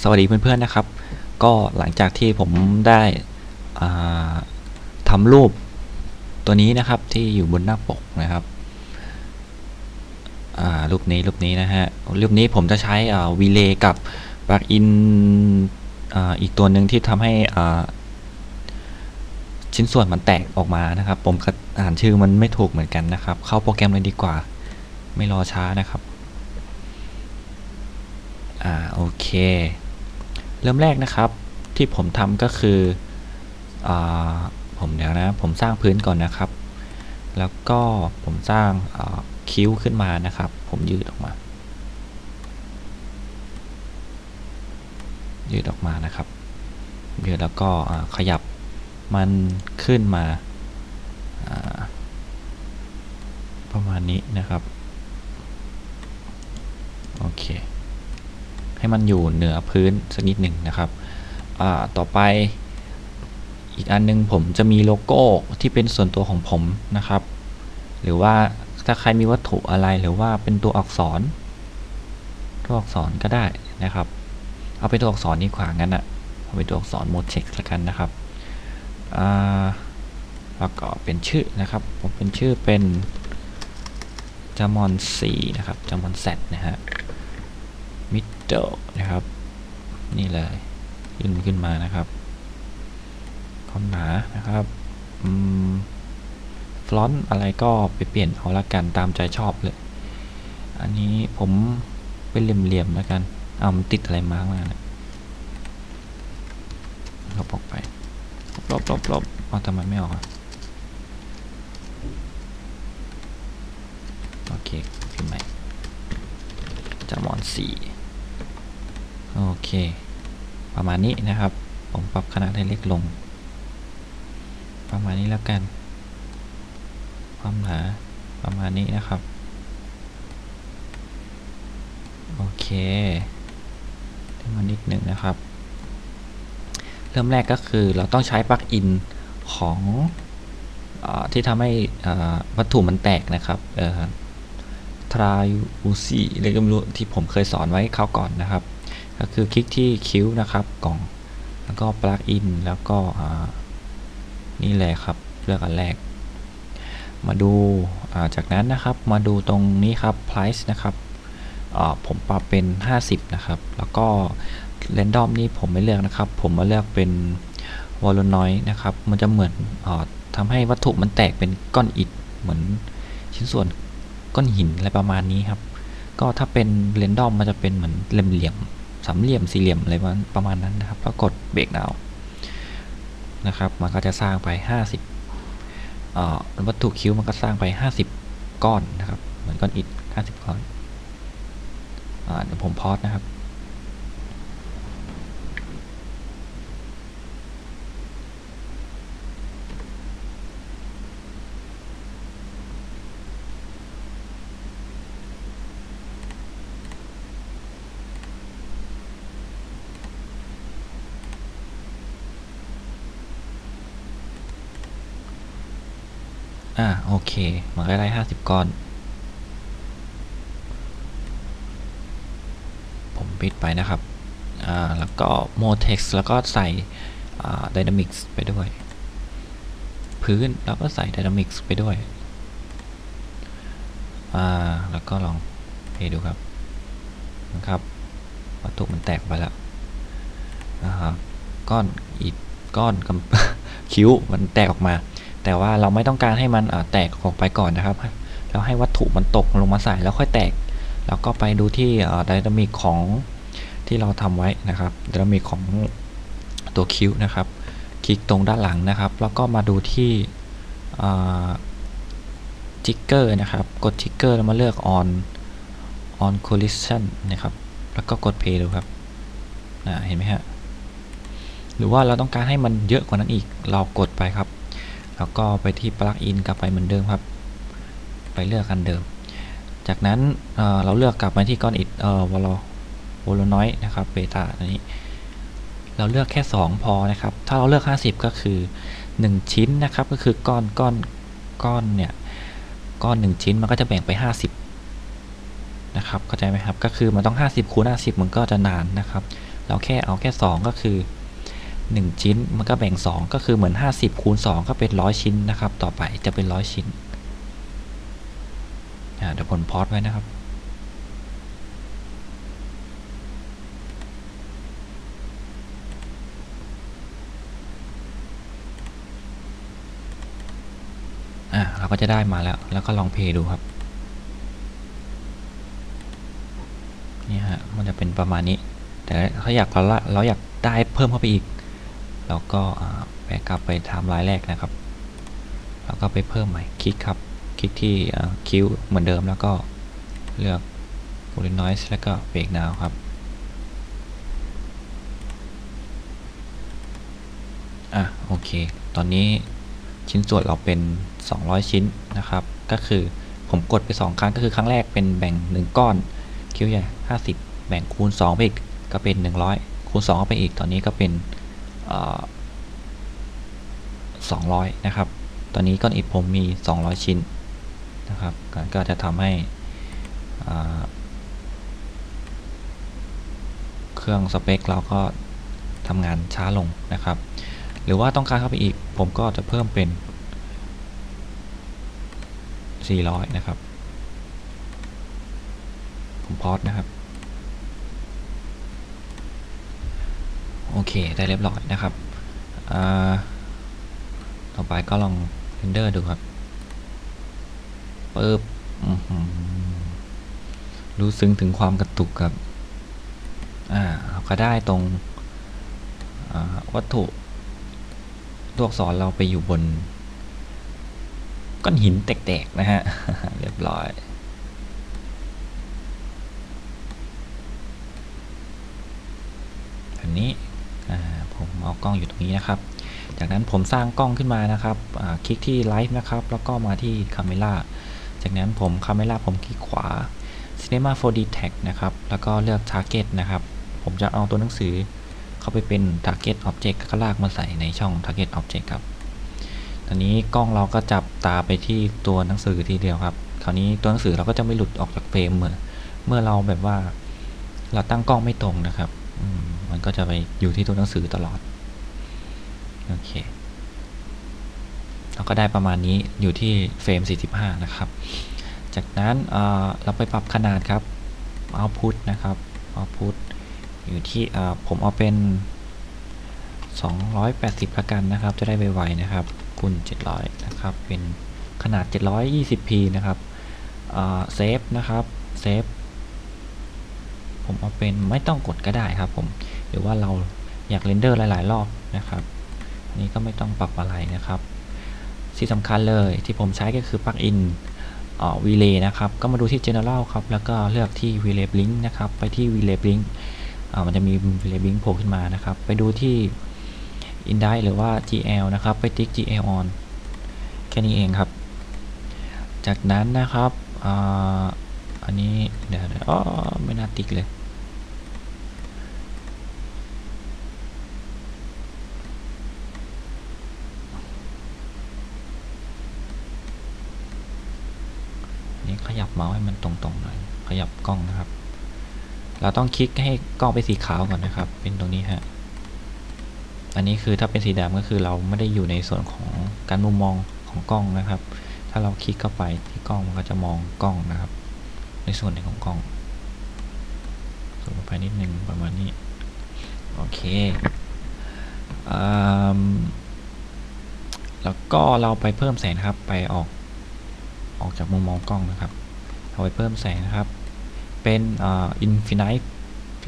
สวัสดีเพื่อนๆนะครับ ก็หลังจากที่ผมได้ทำรูปตัวนี้นะครับที่อยู่บนหน้าปกนะครับรูปนี้รูปนี้นะฮะรูปนี้ผมจะใช้วีเลกับปลั๊กอินอีกตัวหนึ่งที่ทำให้ชิ้นส่วนมันแตกออกมานะครับ ผมอ่านชื่อมันไม่ถูกเหมือนกันนะครับ เข้าโปรแกรมเลยดีกว่า ไม่รอช้านะครับ อ่าโอเค เริ่มแรกนะครับที่ผมทำก็คืออาผมเดี๋ยวนะ ผมสร้างพื้นก่อนนะครับ แล้วก็ผมสร้างาคิ้วขึ้นมานะครับ ผมยืดออกมา ยืดออกมานะครับ ยืดแล้วก็ขยับมันขึ้นมาาประมาณนี้นะครับ โอเค ให้มันอยู่เหนือพื้นสักนิดหนึ่งนะครับต่อไปอีกอันนึงผมจะมีโลโก้ที่เป็นส่วนตัวของผมนะครับ หรือว่าถ้าใครมีวัตถุอะไรหรือว่าเป็นตัวอักษร ตัวอักษรก็ได้นะครับ เอาเป็นตัวอักษรดีกว่างั้นอะเอาเป็นตัวอักษรโมเท็กละกันนะครับแล้วก็เป็นชื่อนะครับ ผมเป็นชื่อเป็นจามอนสีนะครับจามอนแซนะฮะ middle นะครับ นี่เลยขึ้นขึ้นมานะครับความหนานะครับฟลอนต์อะไรก็ไปเปลี่ยนเอาละกันตามใจชอบเลย อันนี้ผมเป็นเหลี่ยมๆแล้วกันเอามันติดอะไรมากมากนะลบออกไปลบลบลบเอาทำไมไม่ออกอะโอเคขึ้นใหม่จามอนสี่ โอเค ประมาณนี้นะครับ ผมปรับขนาดให้เล็กลง ประมาณนี้แล้วกัน ความหนาประมาณนี้นะครับ โอเคให้มันนิดหนึ่งนะครับ เริ่มแรกก็คือเราต้องใช้ปลั๊กอินของอที่ทำให้วัตถุมันแตกนะครับทรายูซีอะไรก็ไม่รู้ที่ผมเคยสอนไว้เขาวก่อนนะครับ ก็คือคลิกที่คิ้วนะครับกล่อง แล้วก็ปลั๊กอินแล้วก็นี่เลยครับเลือกอันแรก มาดูจากนั้นนะครับมาดูตรงนี้ครับ price นะครับผมปรับเป็น 50 นะครับ แล้วก็ random นี่ผมไม่เลือกนะครับ ผมมาเลือกเป็น v o l u n o i นะครับ มันจะเหมือนอทำให้วัตถุมันแตกเป็นก้อนอิฐเหมือนชิ้นส่วนก้อนหินอะไรประมาณนี้ครับ ก็ถ้าเป็น random มันจะเป็นเหมือนเหลี่ยม สามเหลี่ยมสี่เหลี่ยมอะไรประมาณนั้นนะครับ แล้วกดเบรกดาวนะครับ มันก็จะสร้างไป 50อ่าวัตถุคิ้วมันก็สร้างไป 50 ก้อนนะครับ เหมือนก้อนอิฐ50 ก้อนอเดี๋ยวผมพอดนะครับ อ่าโอ เคมันก็ได้ห้าสิบก้อน ผมปิดไปนะครับ อ่า แล้วก็ Motex แล้วก็ใส่อ่า Dynamics ไปด้วย พื้นแล้วก็ใส่ Dynamics ไปด้วย อ่า แล้วก็ลองเพดูครับ นะครับวัตถุมันแตกไปแล้วนะครับก้อนอิฐก้อนคิ้วมันแตกออกมา แต่ว่าเราไม่ต้องการให้มันแตกออกไปก่อนนะครับเราให้วัตถุมันตกลงมาใส่แล้วค่อยแตก แล้วก็ไปดูที่ไดนามิกของที่เราทำไว้นะครับไดนามิกของตัวคิวนะครับ คลิกตรงด้านหลังนะครับ แล้วก็มาดูที่จิกเกอร์นะครับ กดจิกเกอร์แล้วมาเลือก on on collision นะครับ แล้วก็กด play ดูครับเห็นไหมฮะ หรือว่าเราต้องการให้มันเยอะกว่านั้นอีก เรากดไปครับ แล้วก็ไปที่ปลั๊กอินกลับไปเหมือนเดิมครับ ไปเลือกกันเดิม จากนั้นเเราเลือกกลับมาที่ก้อนอิฐวอลวอลน้อยนะครับเบต้าอันนี้ เราเลือกแค่ 2 พอนะครับ ถ้าเราเลือก 50 ก็คือ 1 ชิ้นนะครับ ก็คือก้อนก้อนก้อนเนี่ยก้อน 1 ชิ้นมันก็จะแบ่งไป 50 นะครับเข้าใจไหมครับ ก็คือมันต้อง 50คูณ50 มันก็จะนานนะครับ เราแค่เอาแค่ 2 ก็คือ 1 ชิ้นมันก็แบ่ง 2 ก็คือเหมือน 50คูณ2ก็เป็น 100 ชิ้นนะครับ ต่อไปจะเป็น 100 ชิ้นเดี๋ยวผมพอดไว้นะครับอะเราก็จะได้มาแล้ว แล้วก็ลองเพย์ดูครับ นี่ฮะ มันจะเป็นประมาณนี้ แต่ถ้าอยากเราเราอยากได้เพิ่มเข้าไปอีก เราก็แบกกลับไปไทม์ไลน์แรกนะครับ แล้วก็ไปเพิ่มใหม่คลิกครับ คลิกที่คิวเหมือนเดิมแล้วก็เลือก p o l y Noise แล้วก็ Break Now ครับ อะ โอเค ตอนนี้ชิ้นส่วนเราเป็น 200 ชิ้นนะครับ ก็คือผมกดไป 2 ครั้งก็คือครั้งแรกเป็นแบ่ง 1 ก้อน คิวใหญ่ 50 แบ่งคูณ 2 ไปอีกก็เป็น 100 คูณ 2 เข้าไปอีก ตอนนี้ก็เป็น 200 นะครับ ตอนนี้ก้อนอิฐผมมี 200 ชิ้นนะครับ ก็จะทำให้เครื่องสเปคเราก็ทำงานช้าลงนะครับ หรือว่าต้องการเข้าไปอีก ผมก็จะเพิ่มเป็น 400 นะครับ ผมพอดนะครับ โอ เคได้เรียบร้อยนะครับต่อไปก็ลองเรนเดอร์ดูครับปึ๊บรู้ซึ้งถึงความกระตุกครับอ่าเราก็ได้ตรงวัตถุตัวอักษรเราไปอยู่บนก้อนหินแตกๆนะฮะ เรียบร้อย อันนี้ เอากล้องอยู่ตรงนี้นะครับ จากนั้นผมสร้างกล้องขึ้นมานะครับคลิกที่ไลฟ์นะครับ แล้วก็มาที่คาเมล่าจากนั้นผมคาเมล่าผมคลิกขวา Cinema 4D Tag นะครับ แล้วก็เลือก Target นะครับ ผมจะเอาตัวหนังสือเข้าไปเป็น Target Object ก็ลากมาใส่ในช่อง Target Object ครับตอนนี้กล้องเราก็จับตาไปที่ตัวหนังสือทีเดียวครับ คราวนี้ตัวหนังสือเราก็จะไม่หลุดออกจากเฟรมเมื่อเมื่อเราแบบว่า เราตั้งกล้องไม่ตรงนะครับ มันก็จะไปอยู่ที่ตัวหนังสือตลอด โอเคเราก็ได้ประมาณนี้อยู่ที่เฟรม 45 นะครับ จากนั้นเราไปปรับขนาดครับ output นะครับ output อยู่ที่ผมเอาเป็น 280ละกันนะครับ จะได้ไวๆนะครับคูณ700 นะครับ เป็นขนาด 720p นะครับเซฟนะครับเซฟผมเอาเป็นไม่ต้องกดก็ได้ครับผม หรือว่าเราอยากเรนเดอร์หลาย ๆ รอบนะครับ นี้ก็ไม่ต้องปรับอะไรนะครับ ที่สำคัญเลยที่ผมใช้ก็คือปลั๊กอินวีเลย์นะครับ ก็มาดูที่ general ครับ แล้วก็เลือกที่ relay blink นะครับ ไปที่ relay blink มันจะมี relay blink โผล่ขึ้นมานะครับ ไปดูที่ indict หรือว่า gl นะครับ ไปติ๊ก gl on แค่นี้เองครับ จากนั้นนะครับ อันนี้เดี๋ยวอ๋อไม่น่าติ๊กเลย บเมาส์ให้มันตรงๆหน่อย ขยับกล้องนะครับ เราต้องคลิกให้กล้องไปสีขาวก่อนนะครับ เป็นตรงนี้ฮะ อันนี้คือถ้าเป็นสีดำก็คือเราไม่ได้อยู่ในส่วนของการมุมมองของกล้องนะครับ ถ้าเราคลิกเข้าไปที่กล้องมันก็จะมองกล้องนะครับ ในส่วนหนึ่งของกล้องสูงไปนิดนึงประมาณนี้ โอเคแล้วก็เราไปเพิ่มแสงครับ ไปออกออกจากมุมมองกล้องนะครับ เอาไปเพิ่มแสงนะครับ เป็นอ่า infinite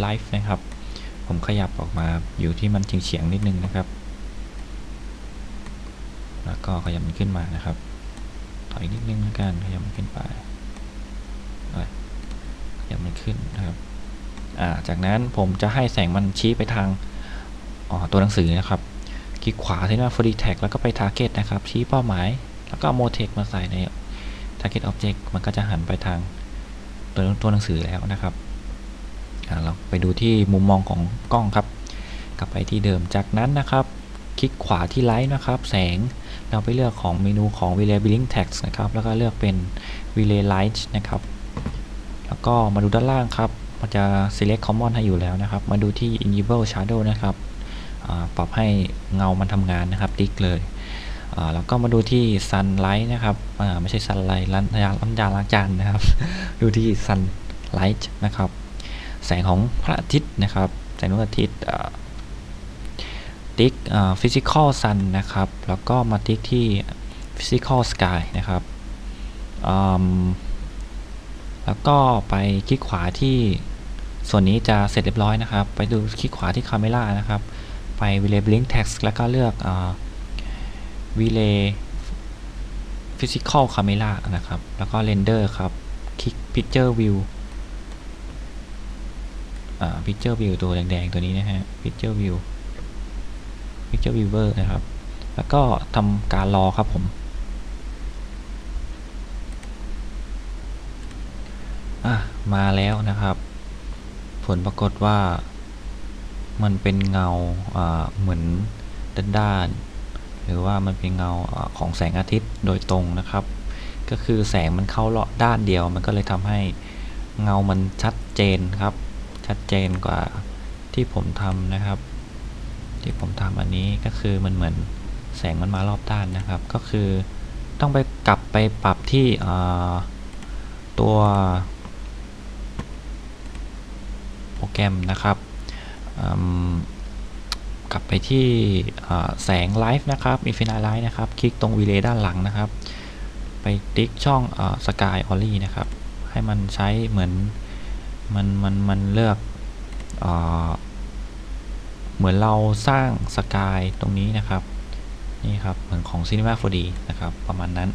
life นะครับ ผมขยับออกมาอยู่ที่มันเฉียงๆนิดนึงนะครับ แล้วก็ขยับมันขึ้นมานะครับ ถอยนิดนึงแล้วกันขยับมันขึ้นไปขยับมันขึ้นนะครับจากนั้นผมจะให้แสงมันชี้ไปทางตัวหนังสือนะครับ คลิกขวาที่หน้า f o r d tag แล้วก็ไป target นะครับ ชี้เป้าหมาย แล้วก็ m o t e x มาใส่ใน target object มันก็จะหันไปทางตัวตัวหนังสือแล้วนะครับเราไปดูที่มุมมองของกล้องครับ กลับไปที่เดิมจากนั้นนะครับ คลิกขวาที่ไลท์นะครับ แสงเราไปเลือกของเมนูของ relay blink text นะครับ แล้วก็เลือกเป็น relay light นะครับ แล้วก็มาดูด้านล่างครับ มันจะ select common ให้อยู่แล้วนะครับ มาดูที่ enable shadow นะครับ ปรับให้เงามันทำงานนะครับ ติ๊กเลย แล้วก็มาดูที่ sunlight นะครับไม่ใช่ sunlight ร้านยาล้างจานล้างจานนะครับ ดูที่ sunlight นะครับ แสงของพระอาทิตย์นะครับ แสงดวงอาทิตย์ติ๊ก physical sun นะครับ แล้วก็มาติ๊กที่ physical sky นะครับแล้วก็ไปคลิกขวาที่ส่วนนี้จะเสร็จเรียบร้อยนะครับ ไปดูคลิกขวาที่ camera นะครับ ไป relay blink text แล้วก็เลือก อ่า relay physical camera นะครับ แล้วก็ render ครับคลิก picture view อ่า picture view ตัวแดงๆตัวนี้นะฮะ picture view picture viewer นะครับ แล้วก็ทำการรอครับผมมาแล้วนะครับ ผลปรากฏว่ามันเป็นเงาเหมือนด้านๆ หรือว่ามันเป็นเงาของแสงอาทิตย์โดยตรงนะครับ ก็คือแสงมันเข้าเลาะด้านเดียว มันก็เลยทำให้เงามันชัดเจนครับ ชัดเจนกว่าที่ผมทำนะครับ ที่ผมทำอันนี้ก็คือมันเหมือนแสงมันมารอบด้านนะครับ ก็คือต้องไปกลับไปปรับที่ตัวโปรแกรมนะครับ กลับไปที่แสงไลฟ์นะครับ Infinite Light นะครับ คลิกตรง Relay ด้านหลังนะครับ ไปติ๊กช่องสกายออลลี่นะครับ ให้มันใช้เหมือนมันมันมันเลือกอเหมือนเราสร้างสกายตรงนี้นะครับ นี่ครับ เหมือนของ Cinema 4D นะครับ ประมาณนั้น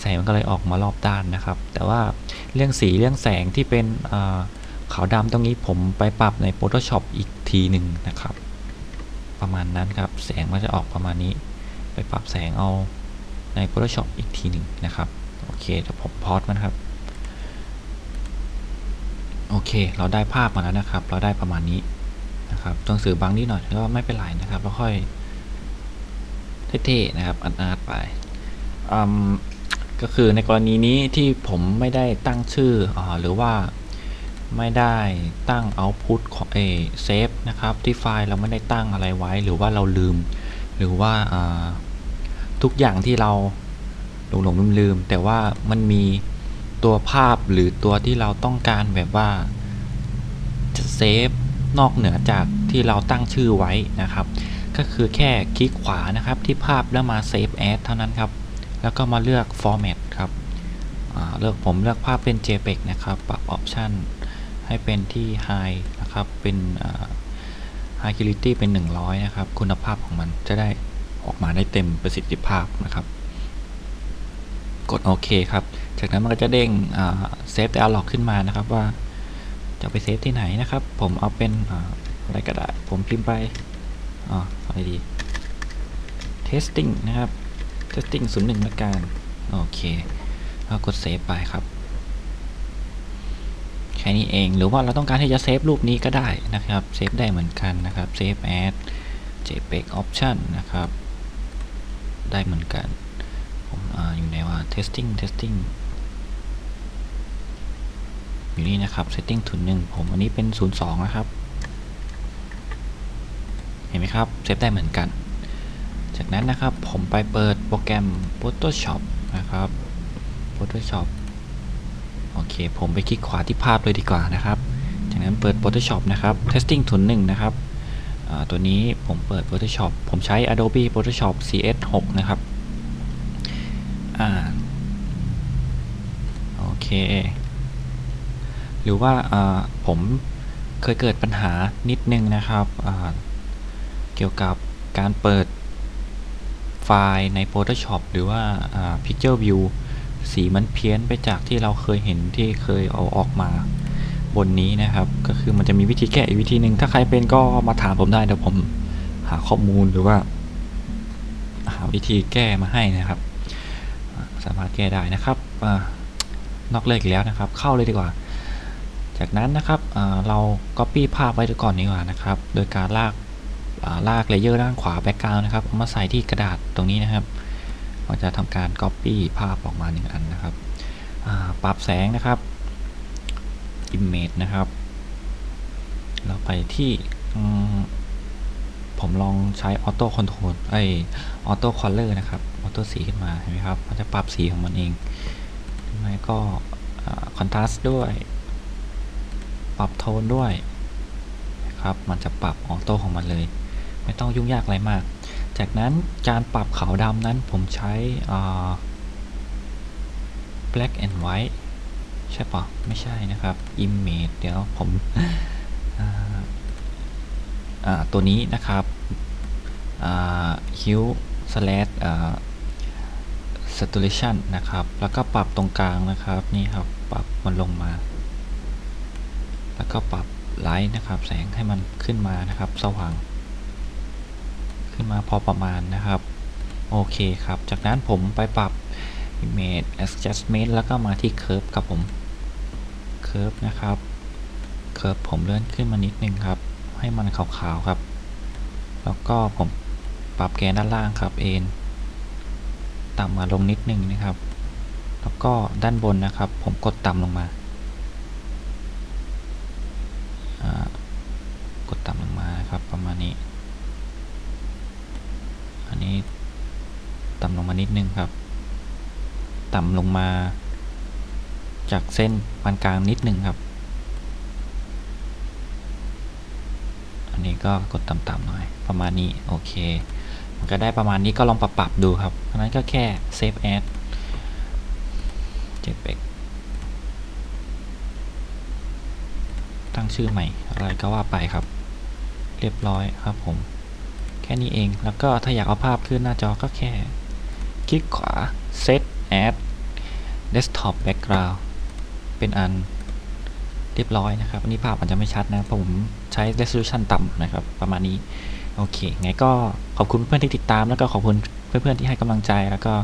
แสงมันก็เลยออกมารอบด้านนะครับ แต่ว่าเรื่องสีเรื่องแสงที่เป็นขาวดำตรงนี้ผมไปปรับใน Photoshop อีกทีหนึ่งนะครับ ประมาณนั้นครับ แสงมันจะออกประมาณนี้ ไปปรับแสงเอาใน Photoshop อีกทีหนึ่งนะครับ โอเคเดี๋ยวผมพอสมันครับ โอเค เราได้ภาพมาแล้วนะครับ เราได้ประมาณนี้นะครับตัวหนังสือบางนิดหน่อยก็ไม่เป็นไรนะครับเราค่อยเท่ๆนะครับอาร์ตๆไปอืมก็คือในกรณีนี้ที่ผมไม่ได้ตั้งชื่ออหรือว่า ไม่ได้ตั้ง output ของเอเซฟนะครับ ที่ไฟล์เราไม่ได้ตั้งอะไรไว้ หรือว่าเราลืม หรือว่าทุกอย่างที่เราหลงหลงลืมลืมแต่ว่ามันมีตัวภาพหรือตัวที่เราต้องการแบบว่าจะเซฟนอกเหนือจากที่เราตั้งชื่อไว้นะครับ ก็คือแค่คลิกขวานะครับที่ภาพแล้วมา Save As เท่านั้นครับ แล้วก็มาเลือก Format ครับเลือกผมเลือกภาพเป็น JPEG นะครับ ปรับ Option ให้เป็นที่ High นะครับ เป็น High Quality เป็น 100 นะครับ คุณภาพของมันจะได้ออกมาได้เต็มประสิทธิภาพนะครับ กดโอเคครับ จากนั้นมันก็จะเด้งเซฟ dialog ขึ้นมานะครับว่าจะไปเซฟที่ไหนนะครับ ผมเอาเป็นอะไรก็ได้ ผมพิมพ์ไปอ๋ออะไรดี testing นะครับ testing 01ละกัน โอเคแล้วกดเซฟไปครับ ค่นี้เอง หรือว่าเราต้องการที่จะเซฟรูปนี้ก็ได้นะครับ เซฟได้เหมือนกันนะครับ save as jpeg option นะครับ ได้เหมือนกันผมออยู่ในว่า testing testing อยู่นี่นะครับ setting ทุนหนึ่งผมอันนี้เป็น 02 นะครับ เห็นไหมครับ เซฟได้เหมือนกัน จากนั้นนะครับผมไปเปิดโปรแกรม Photoshop นะครับ Photoshop โอเค ผมไปคลิกขวาที่ภาพเลยดีกว่านะครับ จากนั้นเปิด Photoshop นะครับ testing ทุนหนึ่งนะครับตัวนี้ผมเปิด Photoshop ผมใช้ Adobe Photoshop CS6 นะครับอโอเค หรือว่าผมเคยเกิดปัญหานิดนึงนะครับ เกี่ยวกับการเปิดไฟล์ใน Photoshop หรือว่า Picture View สีมันเพี้ยนไปจากที่เราเคยเห็นที่เคยเอาออกมา บนนี้นะครับ ก็คือมันจะมีวิธีแก้อีกวิธีหนึ่งถ้าใครเป็นก็มาถามผมได้เดี๋ยวผมหาข้อมูลหรือว่า หาวิธีแก้มาให้นะครับ สามารถแก้ได้นะครับอนอกเลิกอีกแล้วนะครับ เข้าเลยดีกว่า จากนั้นนะครับเรา Copy ภาพไว้ก่อนดีกว่านะครับ โดยการลากลากเลเยอร์ด้านขวาแบ็กกราวน์นะครับมาใส่ที่กระดาษตรงนี้นะครับ เราจะทำการ Copy ภาพออกมาหนึ่งอันนะครับปรับแสงนะครับ Image นะครับ เราไปที่ผมลองใช้ออโต้คอนโทรลไอออโต้คอลเลอร์นะครับออโต้สีขึ้นมาเห็นไหมครับ มันจะปรับสีของมันเองไม่ก็คอนทราสต์ด้วย ปรับโทนด้วยนะครับ มันจะปรับออโต้ของมันเลย ไม่ต้องยุ่งยากอะไรมาก จากนั้นการปรับขาวดำนั้นผมใช้ black and white ใช่ปะไม่ใช่นะครับ image เดี๋ยวผมตัวนี้นะครับ hue slash saturation นะครับ แล้วก็ปรับตรงกลางนะครับ นี่ครับ ปรับมันลงมา แล้วก็ปรับไลท์นะครับ แสงให้มันขึ้นมานะครับ สว่าง ขึ้นมาพอประมาณนะครับ โอเคครับ จากนั้นผมไปปรับ image adjustment แล้วก็มาที่ curve ครับผม curve นะครับ curve ผมเลื่อนขึ้นมานิดนึงครับ ให้มันขาวๆครับ แล้วก็ผมปรับแกนด้านล่างครับเอ็นต่ำมาลงนิดนึงนะครับ แล้วก็ด้านบนนะครับ ผมกดต่ำลงมาอ่ากดต่ำลงมานะครับ ประมาณนี้ อันนี้ ต่ำลงมานิดนึงครับ ต่ำลงมา จากเส้นปานกลางนิดนึงครับ อันนี้ก็กดต่ำๆหน่อย ประมาณนี้โอเค มันก็ได้ประมาณนี้ก็ลองปรับปรับดูครับเพราะนั้นก็แค่ save as jpeg ตั้งชื่อใหม่อะไรก็ว่าไปครับ เรียบร้อยครับผมแค่นี้เอง แล้วก็ถ้าอยากเอาภาพขึ้นหน้าจอก็แค่ คลิกขวา set as desktop background เป็นอันเรียบร้อยนะครับ อันนี้ภาพอาจจะไม่ชัดนะเพราะผมใช้ resolution ต่ำนะครับ ประมาณนี้ โอเค ไงก็ขอบคุณเพื่อนที่ติดตาม แล้วก็ขอบคุณเพื่อนๆที่ให้กำลังใจ แล้วก็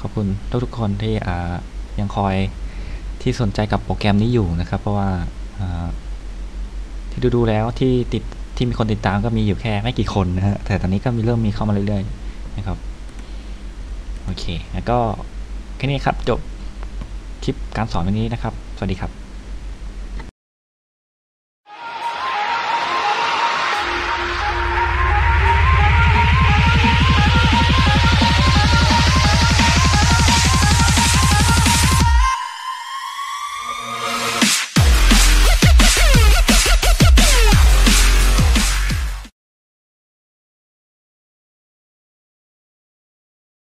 ขอบคุณทุกๆคนที่ยังคอยที่สนใจกับโปรแกรมนี้อยู่นะครับ เพราะว่าอ่าที่ดูๆแล้วที่ติดที่มีคนติดตามก็มีอยู่แค่ไม่กี่คนนะฮะ แต่ตอนนี้ก็มีเริ่มมีเข้ามาเรื่อยๆนะครับ โอเค แล้วก็แค่นี้ครับ จบคลิปการสอนวันนี้นะครับ สวัสดีครับ